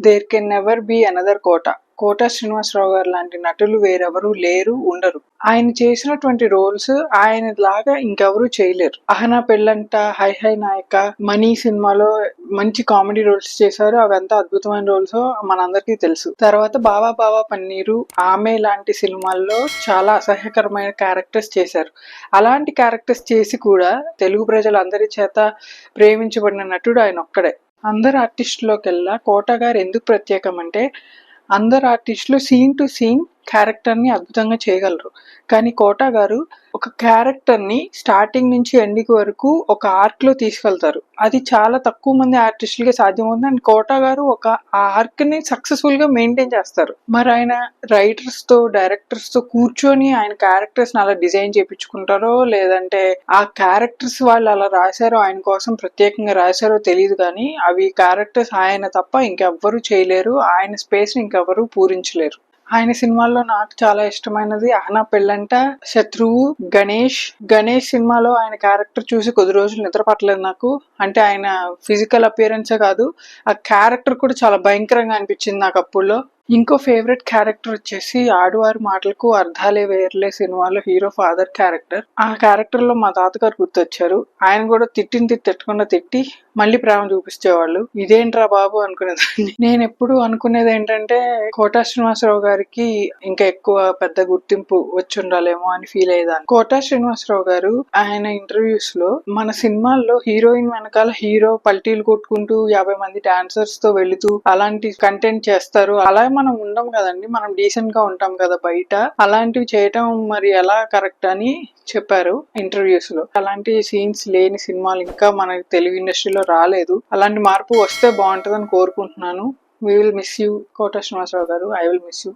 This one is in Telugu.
There can never be another Kota Kota Srinivasarao గారు లాంటి నటులు వేరెవరు లేరు ఉండరు. ఆయన చేసినటువంటి రోల్స్ ఆయన లాగా ఇంకెవరు చేయలేరు. అహనా పెళ్ళంట హై హై నాయక మనీ సినిమాలో మంచి కామెడీ రోల్స్ చేశారు. అవంతా అద్భుతమైన రోల్స్ మనందరికీ తెలుసు. తర్వాత బావా బావా పన్నీరు ఆమె లాంటి సినిమాల్లో చాలా అసహ్యకరమైన క్యారెక్టర్స్ చేశారు. అలాంటి క్యారెక్టర్స్ చేసి కూడా తెలుగు ప్రజలందరి చేత ప్రేమించబడిన నటుడు ఆయన ఒక్కడే. అందరు ఆర్టిస్టులోకెల్లా కోట గారు ఎందుకు ప్రత్యేకం అంటే అందరు ఆర్టిస్టులు సీన్ టు సీన్ క్యారెక్టర్ని అద్భుతంగా చేయగలరు. కానీ కోట గారు ఒక క్యారెక్టర్ని స్టార్టింగ్ నుంచి ఎండింగ్ వరకు ఒక ఆర్క్లో తీసుకెళ్తారు. అది చాలా తక్కువ మంది ఆర్టిస్టులకి సాధ్యమవుతుంది. అండ్ కోట గారు ఒక ఆ ఆర్క్ని సక్సెస్ఫుల్గా మెయింటైన్ చేస్తారు. మరి ఆయన రైటర్స్తో డైరెక్టర్స్తో కూర్చొని ఆయన క్యారెక్టర్స్ని అలా డిజైన్ చేయించుకుంటారో లేదంటే ఆ క్యారెక్టర్స్ వాళ్ళు అలా రాశారో ఆయన కోసం ప్రత్యేకంగా రాశారో తెలియదు కానీ అవి క్యారెక్టర్స్ ఆయన తప్ప ఇంకెవ్వరూ చేయలేరు. ఆయన స్పేస్ని ఇంకెవ్వరూ పూరించలేరు. ఆయన సినిమాల్లో నాకు చాలా ఇష్టమైనది అహనా పెళ్ళంట శత్రువు గణేష్. గణేష్ సినిమాలో ఆయన క్యారెక్టర్ చూసి కొద్ది రోజులు నిద్ర పట్టలేదు నాకు. అంటే ఆయన ఫిజికల్ అపియరెన్సే కాదు ఆ క్యారెక్టర్ కూడా చాలా భయంకరంగా అనిపించింది నాకు అప్పుల్లో ఇంకో ఫేవరెట్ క్యారెక్టర్ వచ్చేసి ఆడువారి మాటలకు అర్థాలే వేర్లే సినిమాలో హీరో ఫాదర్ క్యారెక్టర్. ఆ క్యారెక్టర్లో మా తాతగారు గుర్తొచ్చారు. ఆయన కూడా తిట్టిన తిట్టకుండా తిట్టి మళ్ళీ ప్రేమ చూపించేవాళ్ళు. ఇదేంట్రా బాబు అనుకునేదాన్ని. నేను ఎప్పుడు అనుకునేది ఏంటంటే కోటా శ్రీనివాసరావు గారికి ఇంకా ఎక్కువ పెద్ద గుర్తింపు వచ్చి ఉండాలేమో అని ఫీల్ అయ్యేదాన్ని. కోటా శ్రీనివాసరావు గారు ఆయన ఇంటర్వ్యూస్లో మన సినిమాల్లో హీరోయిన్ వెనకాల హీరో పల్టీలు కొట్టుకుంటూ యాభై మంది డాన్సర్స్తో వెళుతూ అలాంటి కంటెంట్ చేస్తారు. అలా మనం ఉండం కదండి. మనం డీసెంట్గా ఉంటాం కదా బయట. అలాంటివి చేయటం మరి ఎలా కరెక్ట్ అని చెప్పారు ఇంటర్వ్యూస్లో. అలాంటి సీన్స్ లేని సినిమాలు ఇంకా మన తెలుగు ఇండస్ట్రీలో రాలేదు. అలాంటి మార్పు వస్తే బాగుంటుందని కోరుకుంటున్నాను. We will miss you Kota Srinivasarao గారు. I will miss you